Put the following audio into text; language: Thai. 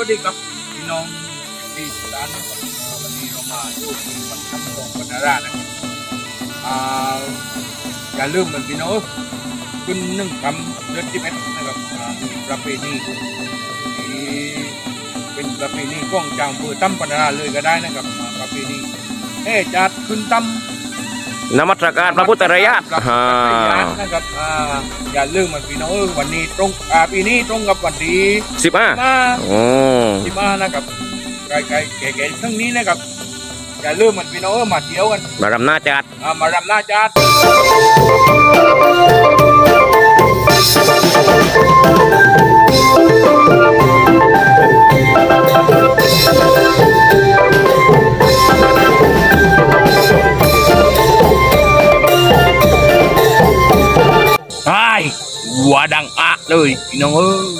วัสดีครับพี่น้องที่สุดานนะครับวันนี้เรามาอยู่ที่วัดคำของบรรณาราชนะครับอ่าอย่าลืมเหมือนพี่น้องขึ้นหนึ่งคำเดือนที่เอ็ดนะครับอ่ามีประเพณีที่เป็นประเพณีของจางเพื่อตั้มบรรณาราชเลยก็ได้นะครับอ่าประเพณีแห่จัดขึ้นตั้มนมัสการพระพุทธระยะครับอ่าพระพุทธระยะนะครับอ่าอย่าลืมเหมือนพี่น้องวันนี้ตรงอ่าปีนี้ตรงกับวันที่สิบห้ามาโอ้ ที่มานะครับไกลไกลแก่ๆทั้งนี้นะครับอย่าลืมมันพี่น้องเออมาเที่ยวกันมารำหน้าจัดอ่ามารำหน้าจัดไอ้หัวดังอะเลยพี่น้องเออ